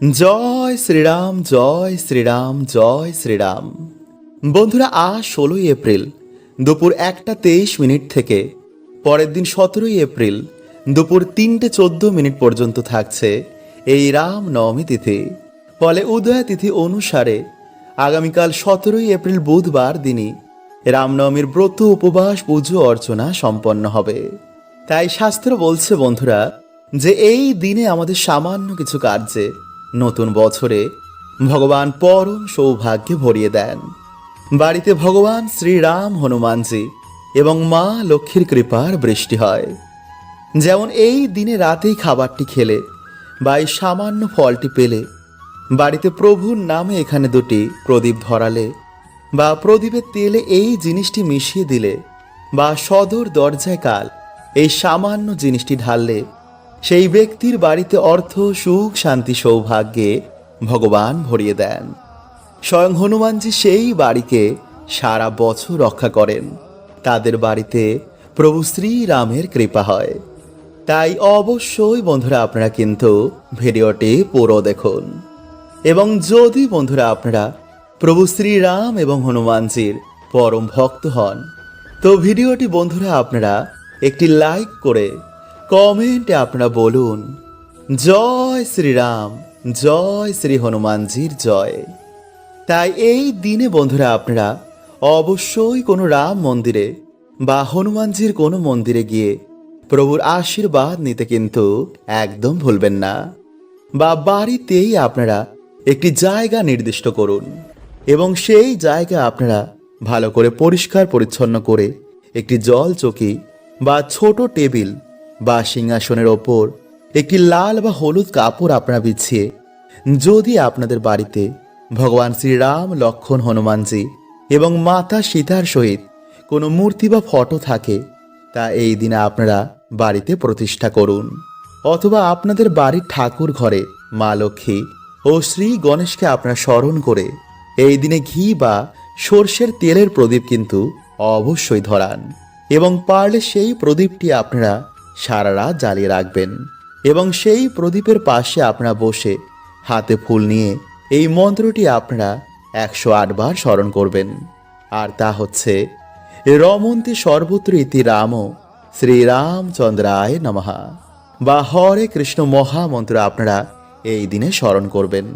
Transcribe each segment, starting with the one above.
জয় শ্রীরাম জয় শ্রীরাম জয় শ্রীরাম। বন্ধুরা, আজ ষোলোই এপ্রিল, দুপুর একটা তেইশ মিনিট থেকে, পরের দিন সতেরোই এপ্রিল, দুপুর তিনটে চোদ্দ মিনিট পর্যন্ত থাকছে এই রাম নবমী তিথি। ফলে উদয় তিথি অনুসারে আগামীকাল সতেরোই এপ্রিল বুধবার দিনই রামনবমীর ব্রত উপবাস পুজো অর্চনা সম্পন্ন হবে। তাই শাস্ত্র বলছে, বন্ধুরা, যে এই দিনে আমাদের সামান্য কিছু কার্যে নতুন বছরে ভগবান পরম সৌভাগ্যে ভরিয়ে দেন। বাড়িতে ভগবান শ্রীরাম হনুমানজি এবং মা লক্ষ্মীর কৃপার বৃষ্টি হয়। যেমন এই দিনে রাতেই খাবারটি খেলে বা এই সামান্য ফলটি পেলে, বাড়িতে প্রভুর নামে এখানে দুটি প্রদীপ ধরালে বা প্রদীপের তেলে এই জিনিসটি মিশিয়ে দিলে বা সদর দরজায় কাল এই সামান্য জিনিসটি ঢাললে সেই ব্যক্তির বাড়িতে অর্থ, সুখ, শান্তি, সৌভাগ্যে ভগবান ভরিয়ে দেন। স্বয়ং হনুমানজি সেই বাড়িকে সারা বছর রক্ষা করেন। তাদের বাড়িতে প্রভু শ্রীরামের কৃপা হয়। তাই অবশ্যই বন্ধুরা আপনারা কিন্তু ভিডিওটি পুরো দেখুন। এবং যদি বন্ধুরা আপনারা প্রভু শ্রীরাম এবং হনুমানজির পরম ভক্ত হন, তো ভিডিওটি বন্ধুরা আপনারা একটি লাইক করে কমেন্টে আপনারা বলুন, জয় শ্রীরাম, জয় শ্রী হনুমানজির জয়। তাই এই দিনে বন্ধুরা আপনারা অবশ্যই কোনো রাম মন্দিরে বা হনুমানজির কোনো মন্দিরে গিয়ে প্রভুর আশীর্বাদ নিতে কিন্তু একদম ভুলবেন না। বা বাড়িতেই আপনারা একটি জায়গা নির্দিষ্ট করুন এবং সেই জায়গা আপনারা ভালো করে পরিষ্কার পরিচ্ছন্ন করে একটি জল চকি বা ছোট টেবিল বা সিংহাসনের ওপর একটি লাল বা হলুদ কাপড় আপনারা বিছিয়ে যদি আপনাদের বাড়িতে ভগবান শ্রীরাম, লক্ষণ, হনুমানজি এবং মাতা সীতার সহিত কোনো মূর্তি বা ফটো থাকে, তা এই দিনে আপনারা বাড়িতে প্রতিষ্ঠা করুন। অথবা আপনাদের বাড়ির ঠাকুর ঘরে মা লক্ষ্মী ও শ্রী গণেশকে আপনারা স্মরণ করে এই দিনে ঘি বা সর্ষের তেলের প্রদীপ কিন্তু অবশ্যই ধরান এবং পারলে সেই প্রদীপটি আপনারা সারা রাত জ্বালিয়ে রাখবেন এবং সেই প্রদীপের পাশে আপনারা বসে হাতে ফুল নিয়ে এই মন্ত্রটি আপনারা একশো আটবার স্মরণ করবেন। আর তা হচ্ছে, রমন্তি সর্বত্র ইতি রাম শ্রীরামচন্দ্রায় নমহা বা হরে কৃষ্ণ মহামন্ত্র আপনারা এই দিনে স্মরণ করবেন।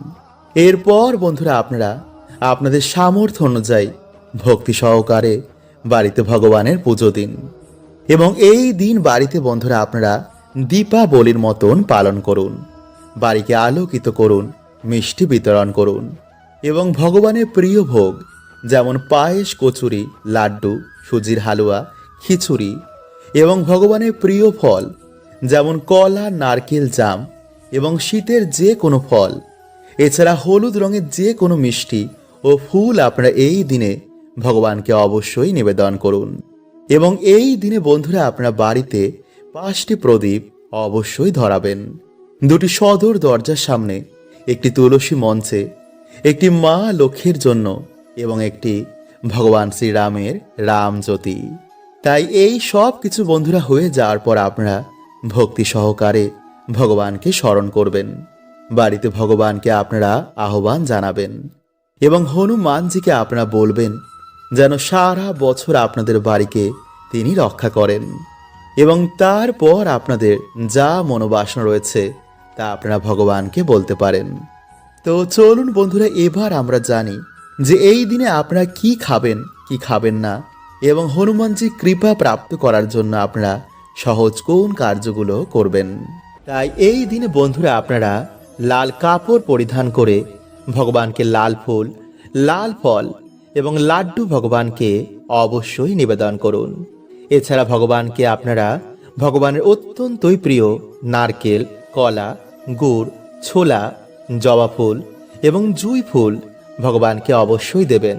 এরপর বন্ধুরা আপনারা আপনাদের সামর্থ্য অনুযায়ী ভক্তি সহকারে বাড়িতে ভগবানের পুজো দিন। এবং এই দিন বাড়িতে বন্ধুরা আপনারা দীপাবলির মতন পালন করুন, বাড়িকে আলোকিত করুন, মিষ্টি বিতরণ করুন এবং ভগবানের প্রিয় ভোগ যেমন পায়েস, কচুরি, লাড্ডু, সুজির হালুয়া, খিচুড়ি এবং ভগবানের প্রিয় ফল যেমন কলা, নারকেল, জাম এবং শীতের যে কোনো ফল, এছাড়া হলুদ রঙের যে কোনো মিষ্টি ও ফুল আপনারা এই দিনে ভগবানকে অবশ্যই নিবেদন করুন। এবং এই দিনে বন্ধুরা আপনারা বাড়িতে পাঁচটি প্রদীপ অবশ্যই ধরাবেন। দুটি সদর দরজার সামনে, একটি তুলসী মঞ্চে, একটি মা লক্ষ্মীর জন্য এবং একটি ভগবান শ্রীরামের রামজ্যোতি তাই এই সব কিছু বন্ধুরা হয়ে যাওয়ার পর আপনারা ভক্তি সহকারে ভগবানকে স্মরণ করবেন। বাড়িতে ভগবানকে আপনারা আহ্বান জানাবেন এবং হনুমানজিকে আপনারা বলবেন যেন সারা বছর আপনাদের বাড়িকে তিনি রক্ষা করেন। এবং তারপর আপনাদের যা মনোবাসনা রয়েছে, তা আপনারা ভগবানকে বলতে পারেন। তো চলুন বন্ধুরা, এবার আমরা জানি যে এই দিনে আপনারা কি খাবেন কি খাবেন না, এবং হনুমানজি কৃপা প্রাপ্ত করার জন্য আপনারা সহজ কোন কার্যগুলো করবেন। তাই এই দিনে বন্ধুরা, আপনারা লাল কাপড় পরিধান করে ভগবানকে লাল ফুল, লাল ফল এবং লাড্ডু ভগবানকে অবশ্যই নিবেদন করুন। এছাড়া ভগবানকে আপনারা ভগবানের অত্যন্তই প্রিয় নারকেল, কলা, গুড়, ছোলা, জবা ফুল এবং জুই ফুল ভগবানকে অবশ্যই দেবেন।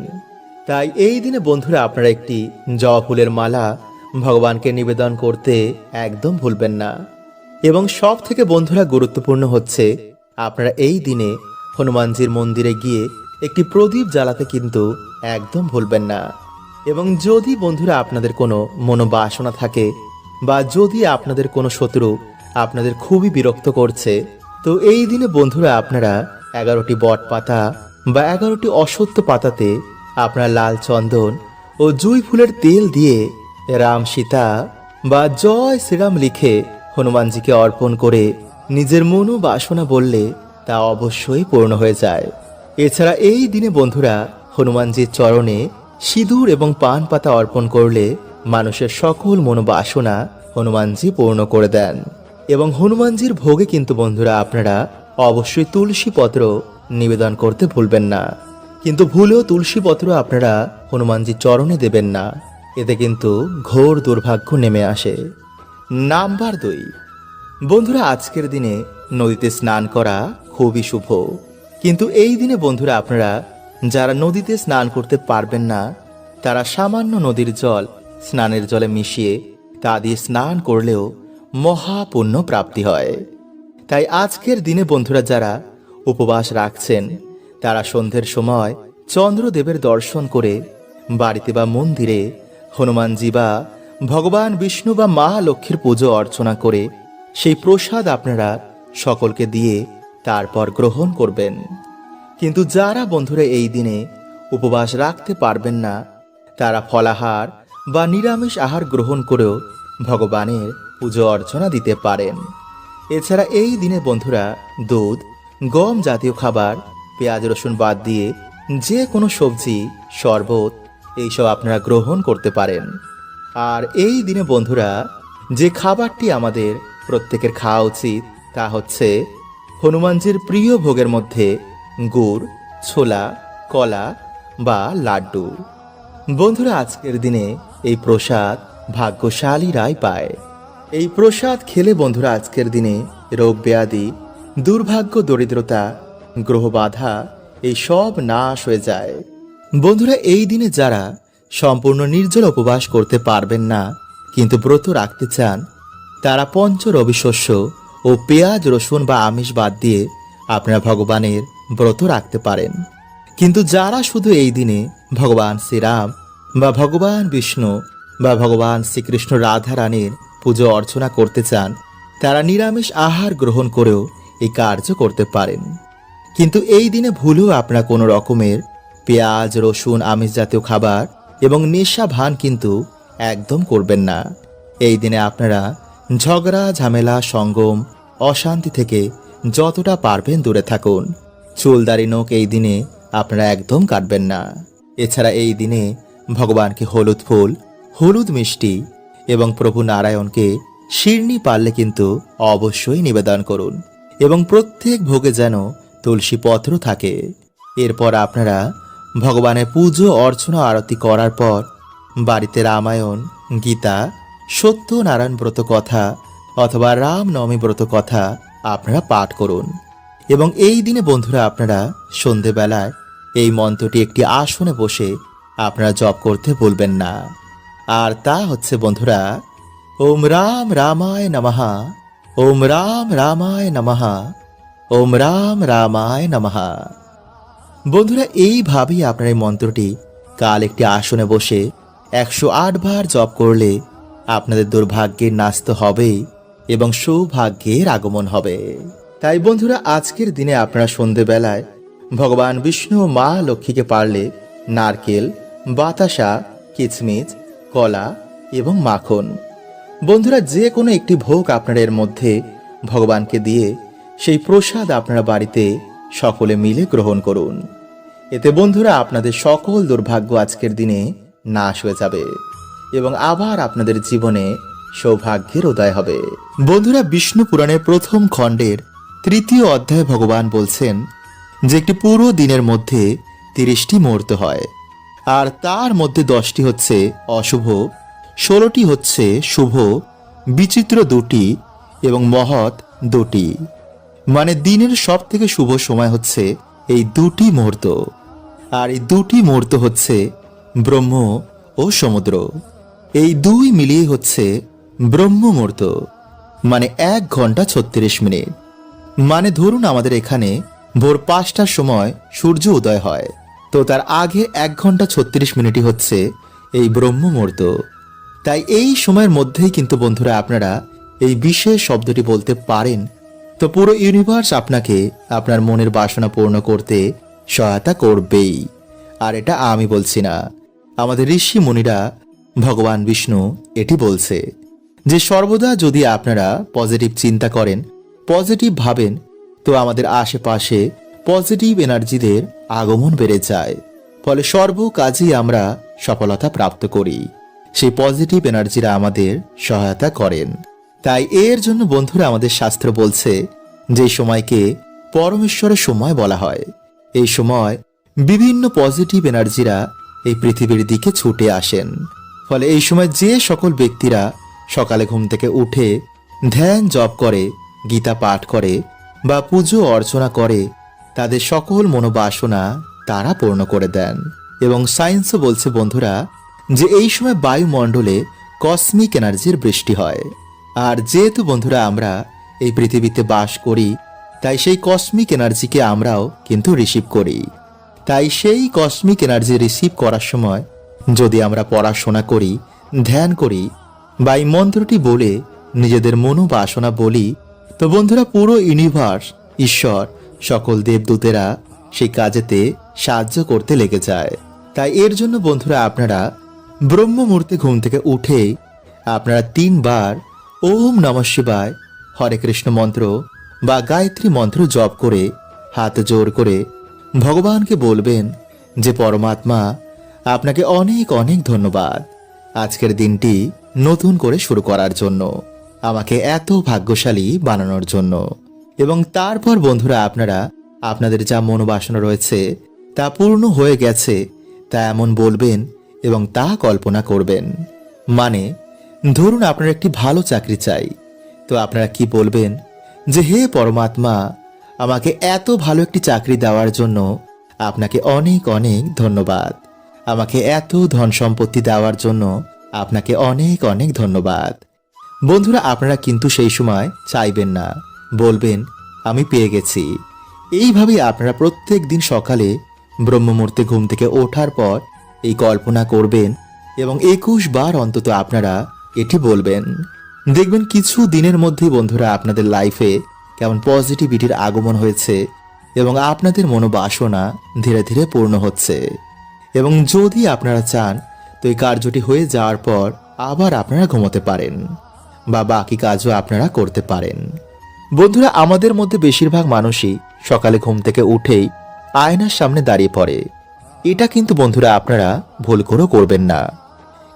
তাই এই দিনে বন্ধুরা আপনারা একটি জবা ফুলের মালা ভগবানকে নিবেদন করতে একদম ভুলবেন না। এবং সব থেকে বন্ধুরা গুরুত্বপূর্ণ হচ্ছে, আপনারা এই দিনে হনুমানজির মন্দিরে গিয়ে একটি প্রদীপ জ্বালাতে কিন্তু একদম ভুলবেন না। এবং যদি বন্ধুরা আপনাদের কোনো মনোবাসনা থাকে বা যদি আপনাদের কোনো শত্রু আপনাদের খুবই বিরক্ত করছে, তো এই দিনে বন্ধুরা আপনারা এগারোটি বট পাতা বা এগারোটি অসত্য পাতাতে আপনারা লাল চন্দন ও জুই ফুলের তেল দিয়ে রাম সীতা বা জয় শ্রীরাম লিখে হনুমানজিকে অর্পণ করে নিজের মনো বাসনা বললে তা অবশ্যই পূর্ণ হয়ে যায়। এছাড়া এই দিনে বন্ধুরা হনুমানজির চরণে সিঁদুর এবং পান পাতা অর্পণ করলে মানুষের সকল মনোবাসনা হনুমানজি পূর্ণ করে দেন। এবং হনুমানজির ভোগে কিন্তু বন্ধুরা আপনারা অবশ্যই তুলসী পত্র নিবেদন করতে ভুলবেন না। কিন্তু ভুলেও তুলসী পত্র আপনারা হনুমানজির চরণে দেবেন না। এতে কিন্তু ঘোর দুর্ভাগ্য নেমে আসে। নাম্বার দুই। বন্ধুরা, আজকের দিনে নদীতে স্নান করা খুবই শুভ। কিন্তু এই দিনে বন্ধুরা আপনারা, যারা নদীতে স্নান করতে পারবেন না, তারা সামান্য নদীর জল স্নানের জলে মিশিয়ে তা দিয়ে স্নান করলেও মহাপুণ্য প্রাপ্তি হয়। তাই আজকের দিনে বন্ধুরা যারা উপবাস রাখছেন, তারা সন্ধ্যের সময় চন্দ্রদেবের দর্শন করে বাড়িতে বা মন্দিরে হনুমানজি বা ভগবান বিষ্ণু বা মা লক্ষ্মীর পুজো অর্চনা করে সেই প্রসাদ আপনারা সকলকে দিয়ে তারপর গ্রহণ করবেন। কিন্তু যারা বন্ধুরা এই দিনে উপবাস রাখতে পারবেন না, তারা ফলাহার বা নিরামিষ আহার গ্রহণ করেও ভগবানের পুজো অর্চনা দিতে পারেন। এছাড়া এই দিনে বন্ধুরা দুধ, গম জাতীয় খাবার, পেঁয়াজ রসুন বাদ দিয়ে যে কোনো সবজি, শরবত এইসব আপনারা গ্রহণ করতে পারেন। আর এই দিনে বন্ধুরা যে খাবারটি আমাদের প্রত্যেকের খাওয়া উচিত তা হচ্ছে হনুমানজির প্রিয় ভোগের মধ্যে গুড়, ছোলা, কলা বা লাড্ডু। বন্ধুরা, আজকের দিনে এই প্রসাদ ভাগ্যশালীরাই পায়। এই প্রসাদ খেলে বন্ধুরা, আজকের দিনে রোগ ব্যাধি, দুর্ভাগ্য, দরিদ্রতা, গ্রহ বাধা, এই সব নাশ হয়ে যায়। বন্ধুরা, এই দিনে যারা সম্পূর্ণ নির্জল উপবাস করতে পারবেন না, কিন্তু ব্রত রাখতে চান, তারা পঞ্চ রবিশস্য ও পেঁয়াজ, রসুন বা আমিষ বাদ দিয়ে আপনারা ভগবানের ব্রত রাখতে পারেন। কিন্তু যারা শুধু এই দিনে ভগবান শ্রীরাম বা ভগবান বিষ্ণু বা ভগবান শ্রীকৃষ্ণ রাধা রানীর পুজো অর্চনা করতে চান, তারা নিরামিষ আহার গ্রহণ করেও এই কার্য করতে পারেন। কিন্তু এই দিনে ভুলেও আপনারা কোনো রকমের পেঁয়াজ, রসুন, আমিষ জাতীয় খাবার এবং নেশা ভান কিন্তু একদম করবেন না। এই দিনে আপনারা ঝগড়া, ঝামেলা, সঙ্গম, অশান্তি থেকে যতটা পারবেন দূরে থাকুন। চুলদারি নোক এই দিনে আপনারা একদম কাটবেন না। এছাড়া এই দিনে ভগবানকে হলুদ ফুল, হলুদ মিষ্টি এবং প্রভু নারায়ণকে শিরনি পারলে কিন্তু অবশ্যই নিবেদন করুন এবং প্রত্যেক ভোগে যেন তুলসী পত্র থাকে। এরপর আপনারা ভগবানের পুজো, অর্চনা, আরতি করার পর বাড়িতে রামায়ণ, গীতা সত্যনারায়ণ ব্রত কথা অথবা রামনবমী ব্রত কথা আপনারা পাঠ করুন। এবং এই দিনে বন্ধুরা আপনারা সন্ধেবেলায় এই মন্ত্রটি একটি আসনে বসে আপনারা জপ করতে ভুলবেন না। আর তা হচ্ছে বন্ধুরা, ওম রাম রামায় নমহা ওম রাম রামায় নমহা ওম রাম রামায় নমহা বন্ধুরা, এইভাবেই আপনার এই মন্ত্রটি কাল একটি আসনে বসে একশো আট বার জপ করলে আপনাদের দুর্ভাগ্যে নাশ হবে এবং সৌভাগ্যের আগমন হবে। তাই বন্ধুরা, আজকের দিনে আপনারা সন্ধেবেলায় ভগবান বিষ্ণু মা লক্ষ্মীকে পারলে নারকেল, বাতাসা, কিচমিচ, কলা এবং মাখন। বন্ধুরা, যে কোনো একটি ভোগ আপনারা এর মধ্যে ভগবানকে দিয়ে সেই প্রসাদ আপনারা বাড়িতে সকলে মিলে গ্রহণ করুন। এতে বন্ধুরা, আপনাদের সকল দুর্ভাগ্য আজকের দিনে নাশ হয়ে যাবে। এবং আবার আপনাদের জীবনে সৌভাগ্যের উদয় হবে। বন্ধুরা, বিষ্ণু পুরাণের প্রথম খণ্ডের তৃতীয় অধ্যায়ে ভগবান বলছেন যে একটি পুরো দিনের মধ্যে তিরিশটি মুহূর্ত হয়, আর তার মধ্যে দশটি হচ্ছে অশুভ, ষোলোটি হচ্ছে শুভ, বিচিত্র দুটি এবং মহৎ দুটি। মানে দিনের সব থেকে শুভ সময় হচ্ছে এই দুটি মুহূর্ত। আর এই দুটি মুহূর্ত হচ্ছে ব্রহ্ম ও সমুদ্র। এই দুই মিলিয়ে হচ্ছে ব্রহ্ম মুহূর্ত মানে এক ঘণ্টা ছত্রিশ মিনিট। মানে ধরুন আমাদের এখানে ভোর পাঁচটার সময় সূর্য উদয় হয়, তো তার আগে এক ঘণ্টা ছত্রিশ মিনিটই হচ্ছে এই ব্রহ্ম মুহূর্ত তাই এই সময়ের মধ্যেই কিন্তু বন্ধুরা আপনারা এই বিশেষ শব্দটি বলতে পারেন। তো পুরো ইউনিভার্স আপনাকে আপনার মনের বাসনা পূর্ণ করতে সহায়তা করবেই। আর এটা আমি বলছি না। আমাদের ঋষি মুনিরা ভগবান বিষ্ণু এটি বলছে যে সর্বদা যদি আপনারা পজিটিভ চিন্তা করেন পজিটিভ ভাবেন, তো আমাদের আশেপাশে পজিটিভ এনার্জিদের আগমন বেড়ে যায়। ফলে সর্ব কাজেই আমরা সফলতা প্রাপ্ত করি। সেই পজিটিভ এনার্জিরা আমাদের সহায়তা করেন। তাই এর জন্য বন্ধুরা আমাদের শাস্ত্র বলছে যে সময়কে পরমেশ্বরের সময় বলা হয়। এই সময় বিভিন্ন পজিটিভ এনার্জিরা এই পৃথিবীর দিকে ছুটে আসেন। ফলে এই সময় যে সকল ব্যক্তিরা সকালে ঘুম থেকে উঠে ধ্যান জপ করে, গীতা পাঠ করে বা পুজো অর্চনা করে, তাদের সকল মনোবাসনা তারা পূর্ণ করে দেন। এবং সায়েন্সও বলছে, বন্ধুরা, যে এই সময় বায়ুমণ্ডলে কসমিক এনার্জির বৃষ্টি হয়। আর যেহেতু, বন্ধুরা, আমরা এই পৃথিবীতে বাস করি, তাই সেই কসমিক এনার্জিকে আমরাও কিন্তু রিসিভ করি। তাই সেই কসমিক এনার্জি রিসিভ করার সময় যদি আমরা পড়াশোনা করি, ধ্যান করি বা এই মন্ত্রটি বলে নিজেদের মনোবাসনা বলি, তো বন্ধুরা পুরো ইউনিভার্স ঈশ্বর, সকল দেবদূতেরা সেই কাজেতে সাহায্য করতে লেগে যায়। তাই এর জন্য বন্ধুরা আপনারা ব্রহ্ম মুহূর্তে ঘুম থেকে উঠে আপনারা তিনবার ওম নমঃ শিবায় হরে কৃষ্ণ মন্ত্র বা গায়ত্রী মন্ত্র জপ করে, হাত জোর করে ভগবানকে বলবেন যে, পরমাত্মা আপনাকে অনেক অনেক ধন্যবাদ। আজকের দিনটি নতুন করে শুরু করার জন্য, আমাকে এত ভাগ্যশালী বানানোর জন্য। এবং তারপর বন্ধুরা, আপনারা, আপনাদের যা মনোবাসনা রয়েছে, তা পূর্ণ হয়ে গেছে, তা এমন বলবেন এবং তা কল্পনা করবেন। মানে ধরুন আপনার একটি ভালো চাকরি চাই, তো আপনারা কি বলবেন যে, হে পরমাত্মা, আমাকে এত ভালো একটি চাকরি দেওয়ার জন্য আপনাকে অনেক অনেক ধন্যবাদ। আমাকে এত ধন সম্পত্তি দেওয়ার জন্য আপনাকে অনেক অনেক ধন্যবাদ। বন্ধুরা, আপনারা কিন্তু সেই সময় চাইবেন না। বলবেন, আমি পেয়ে গেছি। এইভাবেই আপনারা প্রত্যেক দিন সকালে ব্রহ্মমূর্তে ঘুম থেকে ওঠার পর এই কল্পনা করবেন এবং একুশ বার অন্তত আপনারা এটি বলবেন। দেখবেন কিছু দিনের মধ্যেই বন্ধুরা, আপনাদের লাইফে কেমন পজিটিভিটির আগমন হয়েছে এবং আপনাদের মনোবাসনা ধীরে ধীরে পূর্ণ হচ্ছে। এবং যদি আপনারা চান, তো এই কার্যটি হয়ে যাওয়ার পর আবার আপনারা ঘুমোতে পারেন বা বাকি কাজও আপনারা করতে পারেন। বন্ধুরা, আমাদের মধ্যে বেশিরভাগ মানুষই সকালে ঘুম থেকে উঠেই আয়নার সামনে দাঁড়িয়ে পড়ে। এটা কিন্তু, বন্ধুরা, আপনারা ভুল করেও করবেন না।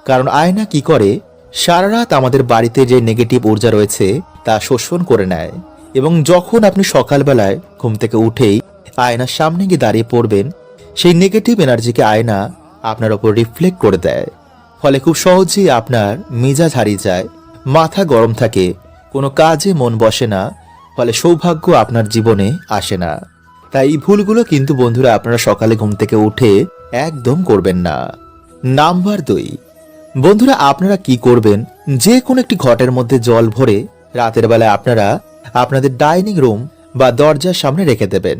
কারণ আয়না কি করে? সারা রাত আমাদের বাড়িতে যে নেগেটিভ ঊর্জা রয়েছে, তা শোষণ করে নেয়। এবং যখন আপনি সকালবেলায় ঘুম থেকে উঠেই আয়নার সামনে গিয়ে দাঁড়িয়ে পড়বেন সেই নেগেটিভ এনার্জিকে আয়না আপনার ওপর রিফ্লেক্ট করে দেয়। ফলে খুব সহজেই আপনার মেজাজ হারিয়ে যায়, মাথা গরম থাকে, কোনো কাজে মন বসে না, ফলে সৌভাগ্য আপনার জীবনে আসে না। তাই এই ভুলগুলো কিন্তু বন্ধুরা আপনারা সকালে ঘুম থেকে উঠে একদম করবেন না। নাম্বার দুই, বন্ধুরা আপনারা কি করবেন? যে কোনো একটি ঘটের মধ্যে জল ভরে রাতের বেলায় আপনারা আপনাদের ডাইনিং রুম বা দরজার সামনে রেখে দেবেন।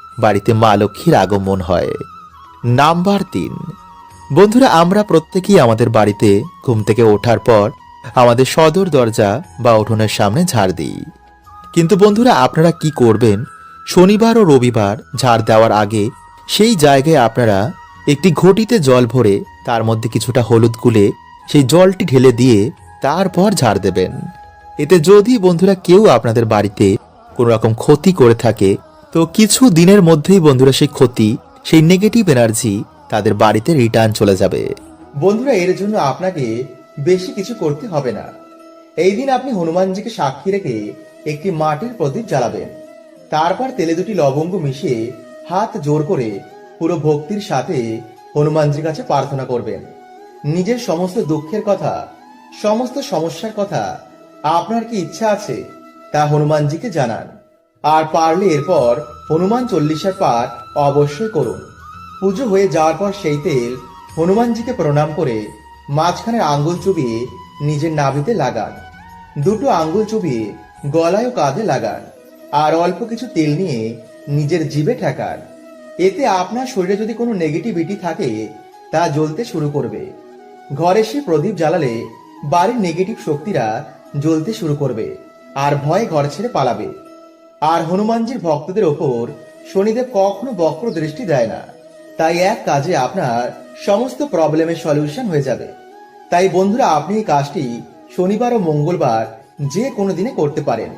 বাড়িতে মা লক্ষ্মীর আগমন হয়। নাম্বার তিন। বন্ধুরা, আমরা প্রত্যেকেই আমাদের বাড়িতে ঘুম থেকে ওঠার পর আমাদের সদর দরজা বা উঠোনের সামনে ঝাড় দিই। কিন্তু বন্ধুরা, আপনারা কি করবেন? শনিবার ও রবিবার ঝাড় দেওয়ার আগে সেই জায়গায় আপনারা একটি ঘটিতে জল ভরে, তার মধ্যে কিছুটা হলুদ গুলে সেই জলটি ঢেলে দিয়ে তারপর ঝাড় দেবেন। এতে যদি বন্ধুরা কেউ আপনাদের বাড়িতে কোনো রকম ক্ষতি করে থাকে তো কিছু দিনের মধ্যেই বন্ধুরা সেই ক্ষতি, সেই নেগেটিভ এনার্জি তাদের বাড়িতে রিটার্ন চলে যাবে। বন্ধুরা, এর জন্য আপনাকে বেশি কিছু করতে হবে না। এই দিন আপনি হনুমানজিকে সাক্ষী রেখে একটি মাটির প্রদীপ জ্বালাবেন। তারপর তেলে দুটি লবঙ্গ মিশিয়ে হাত জোর করে পুরো ভক্তির সাথে হনুমানজির কাছে প্রার্থনা করবেন। নিজের সমস্ত দুঃখের কথা, সমস্ত সমস্যার কথা আপনার কি ইচ্ছা আছে তা হনুমানজিকে জানান। আর পারলে এরপর হনুমান চল্লিশার পাঠ অবশ্যই করুন। পুজো হয়ে যাওয়ার পর সেই তেল হনুমানজিকে প্রণাম করে মাঝখানে আঙ্গুল চুবিয়ে নিজের নাভিতে লাগান। দুটো আঙ্গুল চুবিয়ে গলায় ও কাঁধে লাগান আর অল্প কিছু তেল নিয়ে নিজের জিভে ঠেকান। এতে আপনার শরীরে যদি কোনো নেগেটিভিটি থাকে, তা জ্বলতে শুরু করবে। ঘরে সে প্রদীপ জ্বালালে বাড়ির নেগেটিভ শক্তিরা জ্বলতে শুরু করবে আর ভয়ে ঘর ছেড়ে পালাবে। আর হনুমানজির ভক্তদের ওপর শনিদেব কখনো বক্র দৃষ্টি দেয় না। তাই এক কাজে আপনার সমস্ত প্রবলেমের সলিউশন হয়ে যাবে। তাই বন্ধুরা, আপনি এই কাজটি শনিবার ও মঙ্গলবার যে কোনো দিনে করতে পারেন।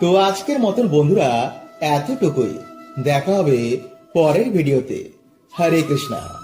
তো আজকের মতন বন্ধুরা, এতটুকুই। দেখা হবে পরের ভিডিওতে। হরে কৃষ্ণা।